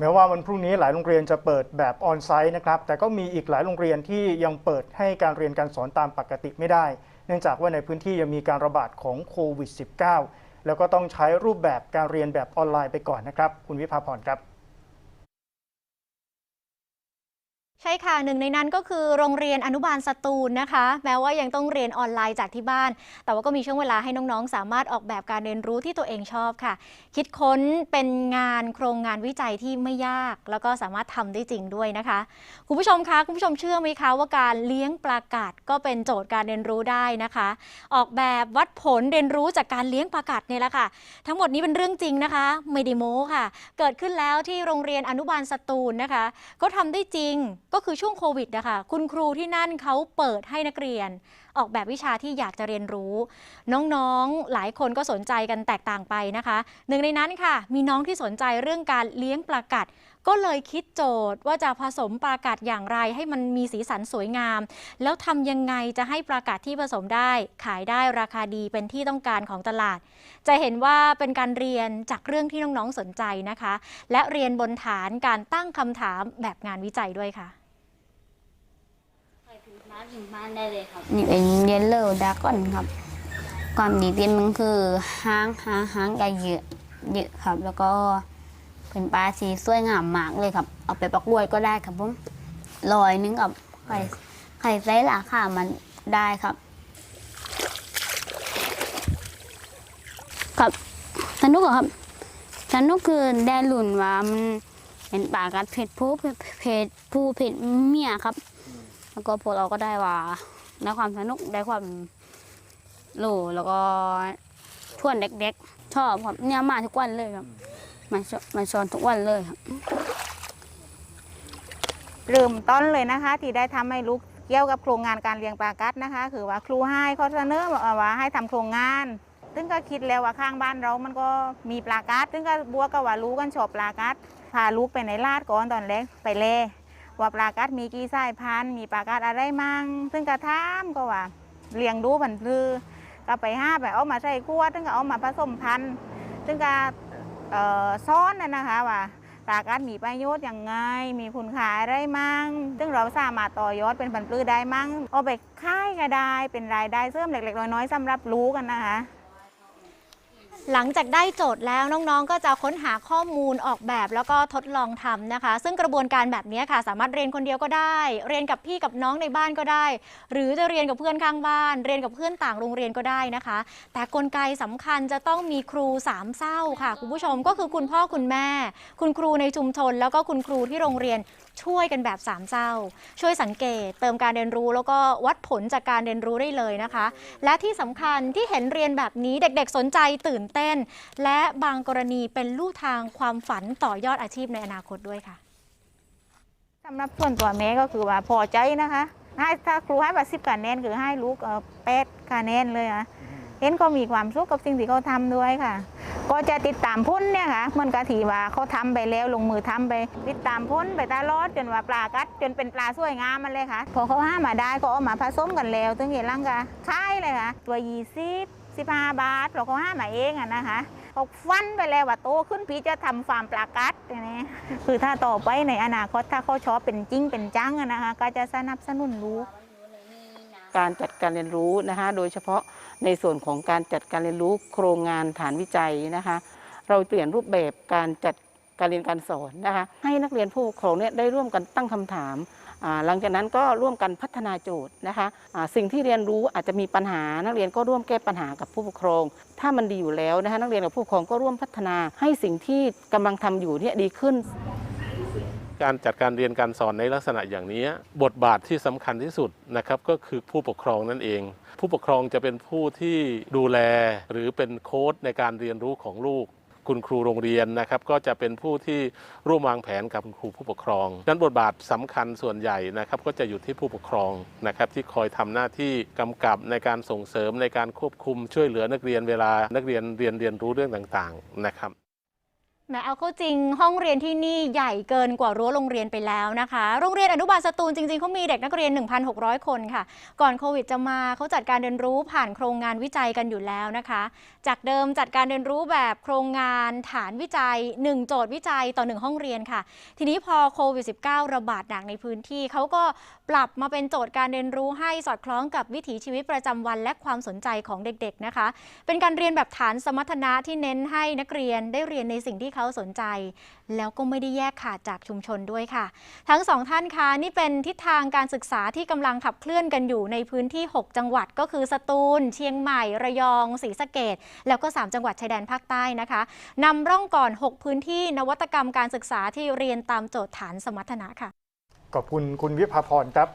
แม้ว่าวันพรุ่งนี้หลายโรงเรียนจะเปิดแบบออนไซต์นะครับ แต่ก็มีอีกหลายโรงเรียนที่ยังเปิดให้การเรียนการสอนตามปกติไม่ได้ เนื่องจากว่าในพื้นที่ยังมีการระบาดของโควิด -19 แล้วก็ต้องใช้รูปแบบการเรียนแบบออนไลน์ไปก่อนนะครับ คุณวิภาพรครับ ใช่ค่ะหนึ่งในนั้นก็คือโรงเรียนอนุบาลสตูลนะคะ แม้ว่ายังต้องเรียนออนไลน์จากที่บ้าน แต่ว่าก็มีช่วงเวลาให้น้องๆ สามารถออกแบบการเรียนรู้ที่ตัวเองชอบค่ะ คิดค้นเป็นงานโครงงานวิจัยที่ไม่ยาก แล้วก็สามารถทำได้จริงด้วยนะคะ คุณผู้ชมคะคุณผู้ชมเชื่อไหมคะว่าการเลี้ยงปลากาศก็เป็นโจทย์การเรียนรู้ได้นะคะ ออกแบบวัดผลเรียนรู้จากการเลี้ยงปลากาศเนี่ยแหละค่ะ ทั้งหมดนี้เป็นเรื่องจริงนะคะไม่ได้โม้ค่ะ เกิดขึ้นแล้วที่โรงเรียนอนุบาลสตูลนะคะ ก็ทำได้จริงก็คือช่วงโควิดนะคะคุณครูที่นั่นเขาเปิดให้นักเรียน ออกแบบวิชาที่อยากจะเรียนรู้ น้องๆหลายคนก็สนใจกันแตกต่างไปนะคะ หนึ่งในนั้นค่ะ มีน้องที่สนใจเรื่องการเลี้ยงปลากัด ก็เลยคิดโจทย์ว่าจะผสมปลากัดอย่างไร ให้มันมีสีสันสวยงาม แล้วทำยังไงจะให้ปลากัดที่ผสมได้ ขายได้ราคาดีเป็นที่ต้องการของตลาด จะเห็นว่าเป็นการเรียนจากเรื่องที่น้องๆสนใจนะคะ และเรียนบนฐานการตั้งคำถามแบบงานวิจัยด้วยค่ะานถึงบ้านได้เลยครับ นี่เป็นเยลโล่ดากอนครับ ความดีเด่นมันคือหางหางหางใหญ่เยอะเยอะครับ แล้วก็เป็นปลาสีสวยงามมากเลยครับ เอาไปประกวดก็ได้ครับผมลอยนึงกับไข่ไข่ไซส์ราคามันได้ครับครับสนุกครับสนุกคือได้หลุนว่ามันเป็นปลากัดเผ็ดผู้เผ็ดผู้เผ็ดเมียครับ แล้วก็พวกเราก็ได้ว่าได้ความสนุกได้ความโหลแล้วก็ชวนเด็กๆชอบครับเนี่ยมาทุกวันเลยครับมาชมาชวนทุกวันเลยครับเริ่มต้นเลยนะคะ ที่ได้ทำให้ลูกเกี่ยวกับโครงงานการเลี้ยงปลากัดนะคะ คือว่าครูให้เขาเสนอมาว่าให้ทำโครงงาน ซึ่งก็คิดแล้วว่าข้างบ้านเรามันก็มีปลากัด ซึ่งก็บัวก็ว่ารู้กันชอบปลากัดพาลูกไปในลาดก่อนตอนแรกไปเล ว่าปลากัดมีกี่สายพันธุ์มีปลากัดอะไรมั่งซึ่งก็ถามก็ว่าเลี้ยงดูผันพือก็ไปห้าไปเอามาใส่ขวดซึ่งก็เอามาผสมพันธุ์ซึ่งก็ซ้อนน่ะนะคะว่าปลากัดมีประโยชน์อย่างไง มีคุณค่าอะไรมั่งซึ่งเราสามารถต่อยอดเป็นพันพืชได้มั่งเอาไปค่ายก็ได้เป็นรายได้เสริมเล็กๆน้อยๆสำหรับรู้กันนะคะ หลังจากได้โจทย์แล้วน้องๆ ก็จะค้นหาข้อมูลออกแบบแล้วก็ทดลองทำนะคะ ซึ่งกระบวนการแบบนี้ค่ะ สามารถเรียนคนเดียวก็ได้ เรียนกับพี่กับน้องในบ้านก็ได้ หรือจะเรียนกับเพื่อนข้างบ้าน เรียนกับเพื่อนต่างโรงเรียนก็ได้นะคะ แต่กลไกสำคัญจะต้องมีครูสามเศร้าค่ะคุณผู้ชมก็คือคุณพ่อคุณแม่ คุณครูในชุมชน แล้วก็คุณครูที่โรงเรียนช่วยกันแบบสามเศร้า ช่วยสังเกต เติมการเรียนรู้แล้วก็วัดผลจากการเรียนรู้ได้เลยนะคะ และที่สำคัญที่เห็นเรียนแบบนี้เด็ก ๆ สนใจตื่นเต้น และบางกรณีเป็นลู่ทางความฝันต่อยอดอาชีพในอนาคตด้วยค่ะสำหรับส่วนตัวแม่ก็คือว่าพอใจนะคะให้ถ้าครูให้แบบสิบคะแนนคือให้ลูกเอ่อแปดคะแนนเลยนะเห็นก็มีความสุขกับสิ่งที่เขาทำด้วยค่ะ ก็จะติดตามพ้นเนี่ยค่ะเหมันกะทีว่าเขาทำไปแล้วลงมือทำไป ติดตามพ้นไปตลอดจนว่าปลากัด จนเป็นปลาสวยงามมันเลยค่ะ พอเขาห้ามาได้ก็เอามาผสมกันแล้วถึงเห็นร่างกะค่ายเลยค่ะ ตัวยี่สิบ สิบห้าบาทเราเขาห้ามาเองอะนะคะเขาฟันไปแล้วว่าโตขึ้นพี่จะทำฟาร์มปลากัดอย่างนี้คือถ้าต่อไปในอนาคตถ้าเขาชอบเป็นจริงเป็นจังอะนะคะก็จะสนับสนุนรู้ การจัดการเรียนรู้นะคะโดยเฉพาะในส่วนของการจัดการเรียนรู้โครงงานฐานวิจัยนะคะ เราเปลี่ยนรูปแบบการจัด การเรียนการสอนนะคะให้นักเรียนผู้ปกครองเนี่ยได้ร่วมกันตั้งคำถามอ่าหลังจากนั้นก็ร่วมกันพัฒนาโจทย์นะคะอ่าสิ่งที่เรียนรู้อาจจะมีปัญหา นักเรียนก็ร่วมแก้ปัญหากับผู้ปกครอง ถ้ามันดีอยู่แล้วนะคะนักเรียนกับผู้ปกครองก็ร่วมพัฒนาให้สิ่งที่กำลังทำอยู่เนี่ยดีขึ้น การจัดการเรียนการสอนในลักษณะอย่างนี้ บทบาทที่สำคัญที่สุดนะครับก็คือผู้ปกครองนั่นเอง ผู้ปกครองจะเป็นผู้ที่ดูแลหรือเป็นโค้ดในการเรียนรู้ของลูก คุณครูโรงเรียนนะครับก็จะเป็นผู้ที่ร่วมวางแผนกับคุณครูผู้ปกครองนั้นบทบาทสำคัญส่วนใหญ่นะครับก็จะอยู่ที่ผู้ปกครองนะครับที่คอยทำหน้าที่กำกับในการส่งเสริมในการควบคุมช่วยเหลือนักเรียนเวลานักเรียนเรียนเรียนรู้เรื่องต่างๆนะครับ แม้เอาเข้าจริงห้องเรียนที่นี่ใหญ่เกินกว่ารั้วโรงเรียนไปแล้วนะคะ โรงเรียนอนุบาลสตูลจริงๆเขามีเด็กนักเรียน 1,600 คนค่ะ ก่อนโควิดจะมาเขาจัดการเรียนรู้ผ่านโครงงานวิจัยกันอยู่แล้วนะคะ จากเดิมจัดการเรียนรู้แบบโครงงานฐานวิจัย 1 โจทย์วิจัยต่อ 1 ห้องเรียนค่ะ ทีนี้พอโควิด -19 ระบาดหนักในพื้นที่เขาก็ปรับมาเป็นโจทย์การเรียนรู้ให้สอดคล้องกับวิถีชีวิตประจำวัน และความสนใจของเด็ก ๆนะคะ เป็นการเรียนแบบฐานสมรรถนะที่เน้นให้นักเรียนได้เรียนในสิ่งที่เขาสนใจ แล้วก็ไม่ได้แยกขาดจากชุมชนด้วยค่ะ ทั้งสองท่านคะนี่เป็นทิศทางการศึกษาที่กำลังขับเคลื่อนกันอยู่ในพื้นที่ 6 จังหวัดก็คือสตูล เชียงใหม่ ระยองศรีสะเกดแล้วก็ 3 จังหวัดชายแดนภาคใต้นะคะนำร่องก่อน 6 พื้นที่นวัตกรรมการศึกษาที่เรียนตามโจทย์ฐานสมรรถนะค่ะขอบคุณคุณวิภาพรครับ